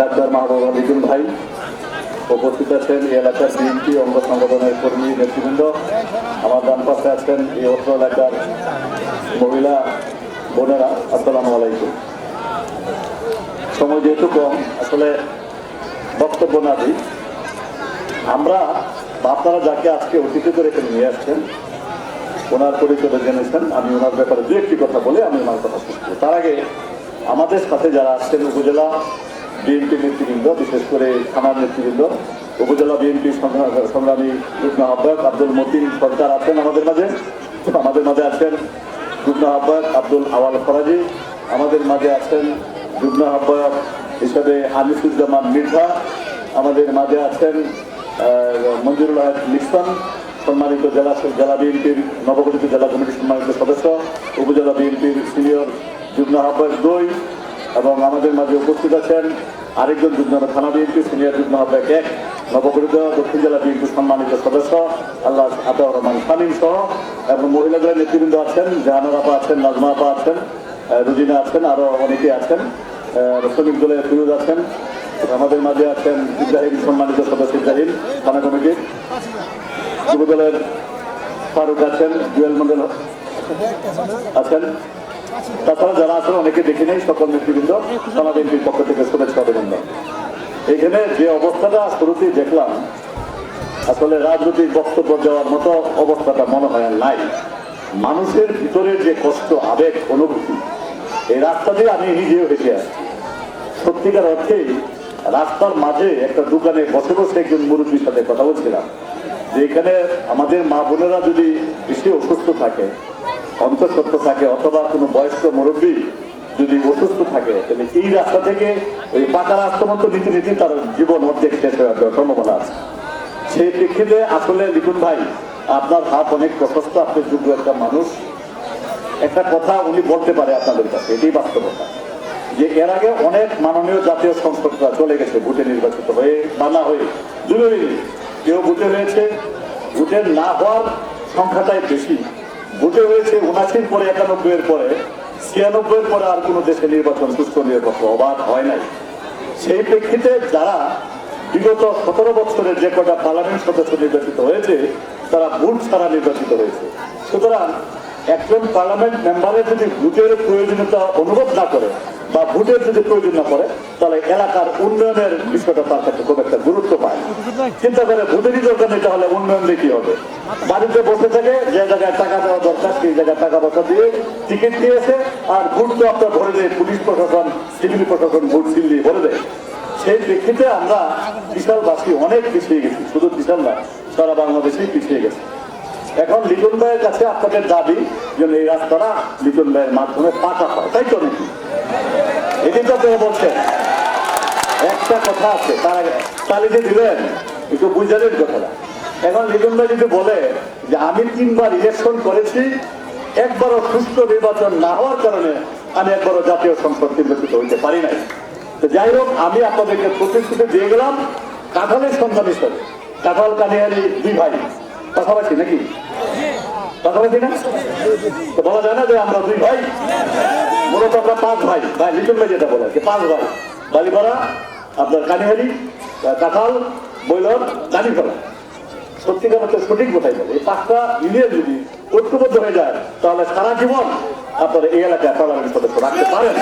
Doctor মাহবুব আলিদুল ভাই। উপস্থিত আছেন এই এলাকার বিএনপি অঙ্গ সংগঠনের কর্মী নেতৃবৃন্দ। আমার ডান পাশে আছেন এই অত্র এলাকার মহিলা বোনেরা, আসসালামু আলাইকুম। সময় যেহেতু কম, আসলে বক্তব্য না দিই। আমরা আপনারা যাকে আজকে অতিথি করে এখানে নিয়ে আসছেন, ওনার পরিচয় জেনেছেন আমি ওনার ব্যাপারে দু একটি কথা বলে আমি ওনার কথা করব তার আগে আমাদের সাথে যারা আসছেন উপজেলা বিএনপি নেতৃবৃন্দ বিশেষ করে থানার নেতৃবৃন্দ উপজেলা বিএনপি সংগ্রামী যুগ্ম আহ্বায়ক আব্দুল মতিন সরকার আছেন আমাদের মাঝে। আমাদের মাঝে আছেন যুগ্ম আহ্বায়ক আব্দুল আওয়াল ফরাজি। আমাদের মাঝে আছেন যুগ্ম আহ্বায়ক হিসেবে আনিসুজ্জামান মির্জা। আমাদের মাঝে আছেন আহ, মঞ্জুরুল হক লিসন সম্মানিত জেলা জেলা বিএনপির নবগঠিত জেলা কমিটির সম্মানিত সদস্য উপজেলা বিএনপির সিনিয়র যুগ্ম আহ্বায়ক দুই। এবং আমাদের মাঝে উপস্থিত আছেন আরেকজন যুগ্ম থানা বিএনপি, সিনিয়র যুগ্ম এক নবগঠিত দক্ষিণ জেলা বিএনপির সম্মানিত সদস্য, আল্লাহ আতাউর রহমান সালিম সহ, এবং মহিলাদের নেতৃবৃন্দ আছেন, জাহানার আপা আছেন, নাজমা আপা আছেন রুজিনা আছেন, আরও অনেকে আছেন শ্রমিক দলের ফিরোজ আছেন, আমাদের মাঝে আছেন ইব্রাহিম, সম্মানিত সদস্য ইব্রাহিম, থানা কমিটির যুব দলের ফারুক আছেন, জুয়েল মন্ডল আছেন তাছাড়া যারা আছেন, অনেকে দেখে নেই, সকল নেতৃবৃন্দ থানা বিএনপির পক্ষ থেকে শুভেচ্ছা, অভিনন্দন। এখানে যে অবস্থাটা শুরুতেই দেখলাম, আসলে রাজনৈতিক বক্তব্য দেওয়ার মতো অবস্থাটা মনে হয় নাই। মানুষের ভিতরের যে কষ্ট, আবেগ, অনুভূতি, এই রাস্তা দিয়ে আমি নিজেও হেঁটে আসছি। সত্যিকার অর্থেই রাস্তার মাঝে একটা দোকানে বসে বসে একজন মুরব্বীর সাথে কথা বলছিলাম। যে এখানে আমাদের মা বোনেরা যদি বেশি অসুস্থ থাকে অন্তঃসত্ত্ব থাকে অথবা কোনো বয়স্ক মুরব্বী যদি অসুস্থ থাকে, তাহলে এই রাস্তা থেকে ওই পাকা রাস্তা মতো নিতে নিতে তার জীবন অর্ধেক শেষ হয়ে যাওয়ার সম্ভাবনা আছে। সেই প্রেক্ষিতে আসলে লিখুন ভাই, আপনার হাত অনেক প্রশস্ত, আপনি যোগ্য একটা মানুষ। একটা কথা উনি বলতে পারে আপনাদের কাছে, এটাই বাস্তবতা। যে এর আগে অনেক মাননীয় জাতীয় সংসদরা চলে গেছে, ভোটে নির্বাচিত হয়ে বা না হয়ে দুটোই কেউ ভোটে হয়েছে ভোটের না হওয়ার সংখ্যাটাই বেশি। ভোটে হয়েছে উনাশির পরে একানব্বই এর পরে ছিয়ানব্বই এর পরে আর কোনো দেশে নির্বাচন সুস্থ নিরপেক্ষ অবাধ হয় নাই। সেই প্রেক্ষিতে যারা বিগত সতেরো বছরের যে কটা পার্লামেন্ট সদস্য নির্বাচিত হয়েছে, তারা ভোট ছাড়া নির্বাচিত হয়েছে। সুতরাং একজন পার্লামেন্ট মেম্বারের যদি ভোটের প্রয়োজনীয়তা অনুভব না করে বা ভোটের যদি প্রয়োজন না করে তাহলে এলাকার উন্নয়নের বিষয়টা তার কাছে খুব একটা গুরুত্ব পায়। চিন্তা করে ভোটেরই দরকার নেই তাহলে উন্নয়ন দিয়ে কি হবে? বাড়িতে বসে থেকে যে জায়গায় টাকা দেওয়া দরকার, সেই জায়গায় টাকা পয়সা দিয়ে টিকিট দিয়েছে আর ভোট তো আপনার ভরে দেয়, পুলিশ প্রশাসন, সিভিল প্রশাসন ভোট দিয়ে ভরে দেয়। সেই প্রেক্ষিতে আমরা বিশালবাসী অনেক পিছিয়ে গেছি, শুধু বিশাল না, সারা বাংলাদেশেই পিছিয়ে গেছে। এখন লিটন ভাইয়ের কাছে আপনাদের দাবি যেন এই রাস্তাটা লিটন ভাইয়ের মাধ্যমে পাকা হয়, তাই তো নাকি? এটাই তো আপনারা বলছেন। একটা কথা আছে, তার আগে তাহলে যে দিলেন, একটু বুঝালেন কথাটা। এখন লিটন ভাই যদি বলে যে আমি তিনবার ইলেকশন করেছি, একবারও সুস্থ নির্বাচন না হওয়ার কারণে আমি একবারও জাতীয় সংসদ নির্বাচিত হইতে পারি নাই। তো যাই হোক, আমি আপনাদেরকে প্রতিশ্রুতি দিয়ে গেলাম, কাঁঠালের সন্ধান হিসাবে। কাঁঠাল, কানিয়ারি দুই ভাই। কথা পাশাপাশি নাকি? পাশাপাশি না? তো বলা যায় না যে আমরা দুই ভাই? মূলত আমরা পাঁচ ভাই। ভাই, লিটন ভাই যেটা বলে পাঁচ ভাই। বালিপাড়া আপনার কানিহারি কাঁঠাল কানি কানিফলা সত্যিকার মতো সঠিক কোথায় যাবে এই পাঁচটা মিলিয়ে যদি ঐক্যবদ্ধ হয়ে যায়, তাহলে সারা জীবন আপনার এই এলাকায় পার্লামেন্ট সদস্য রাখতে পারেন।